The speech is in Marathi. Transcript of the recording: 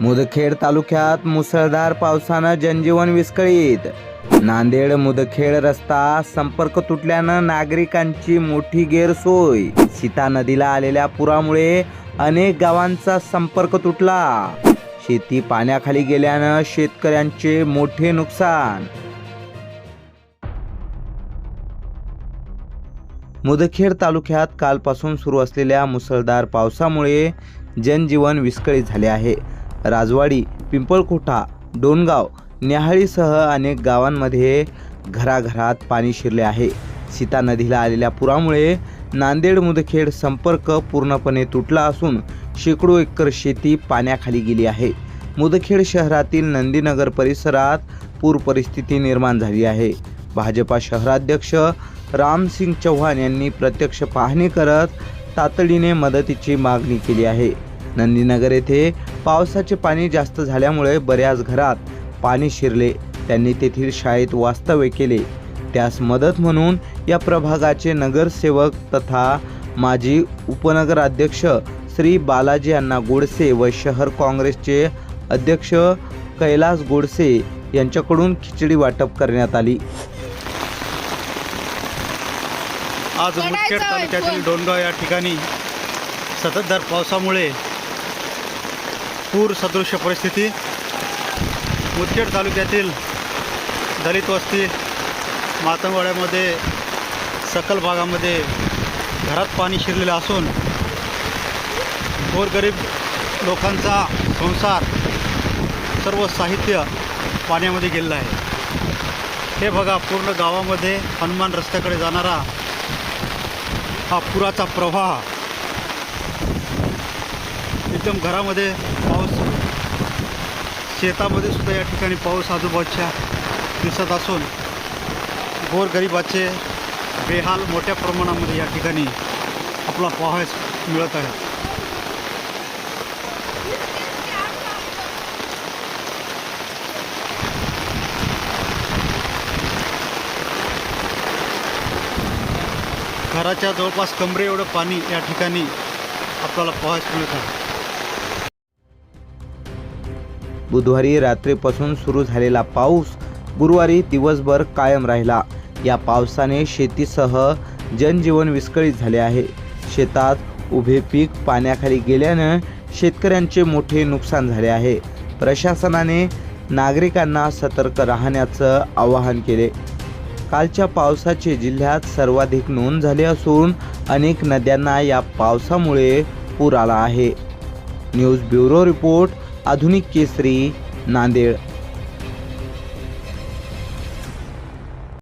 मुदखेड तालुक्यात मुसळधार पावसानं जनजीवन विस्कळीत. नांदेड मुदखेड रस्ता संपर्क तुटल्यानं नागरिकांची मोठी गैरसोय. सीता नदीला आलेल्या पुरामुळे अनेक गावांचा संपर्क तुटला. शेती पाण्याखाली गेल्यानं शेतकऱ्यांचे मोठे नुकसान. मुदखेड तालुक्यात कालपासून सुरू असलेल्या मुसळधार पावसामुळे जनजीवन विस्कळीत झाले आहे. राजवाडी पिंपळकोठा डोणगाव न्याहाळीसह अनेक गावांमध्ये घराघरात पाणी शिरले आहे. सीता नदीला आलेल्या पुरामुळे नांदेड मुदखेड संपर्क पूर्णपणे तुटला असून शेकडो एकर शेती पाण्याखाली गेली आहे. मुदखेड शहरातील नंदीनगर परिसरात पूर परिस्थिती निर्माण झाली आहे. भाजपा शहराध्यक्ष रामसिंग चौहान यांनी प्रत्यक्ष पाहणी करत तातडीने मदतीची मागणी केली आहे. नंदीनगर येथे पावसाचे पाणी जास्त झाल्यामुळे बऱ्याच घरात पाणी शिरले. त्यांनी तेथील शाळेत वास्तव्य केले. त्यास मदत म्हणून या प्रभागाचे नगरसेवक तथा माजी उपनगराध्यक्ष श्री बालाजी अण्णा गोडसे व शहर काँग्रेसचे अध्यक्ष कैलास गोडसे यांच्याकडून खिचडी वाटप करण्यात आली. आज मुदखेड तालुक्यातील डोनगाव या ठिकाणी सततधार पावसामुळे पूर सदृश्य परिस्थिती. मुदखेड तालुक्यातील दलित वस्ती मातंगवाड्यामध्ये सकल भागामध्ये घरात पाणी शिरलेलं असून गोरगरीब लोकांचा संसार सर्व साहित्य पाण्यामध्ये गेलेलं आहे. हे बघा पूर्ण गावामध्ये हनुमान रस्त्याकडे जाणारा हा पुराचा प्रवाह. एकदम घरामध्ये पाऊस शेतामध्ये सुद्धा या ठिकाणी पाऊस आजूबाजूच्या दिसत असून गोरगरिबाचे बेहाल मोठ्या प्रमाणामध्ये या ठिकाणी आपला पाहायस मिळत आहे. घराच्या जवळपास कमरे एवढं पाणी या ठिकाणी आपल्याला पाहायस मिळत आहे. बुधवारी रात्रीपासून सुरू झालेला पाऊस गुरुवारी दिवसभर कायम राहिला. या पावसाने शेतीसह जनजीवन विस्कळीत झाले आहे. शेतात उभे पीक पाण्याखाली गेल्यानं शेतकऱ्यांचे मोठे नुकसान झाले आहे. प्रशासनाने नागरिकांना सतर्क राहण्याचं आवाहन केले. कालच्या पावसाचे जिल्ह्यात सर्वाधिक नोंद झाली असून अनेक नद्यांना या पावसामुळे पूर आला आहे. न्यूज ब्युरो रिपोर्ट आधुनिक केसरी नांदेड.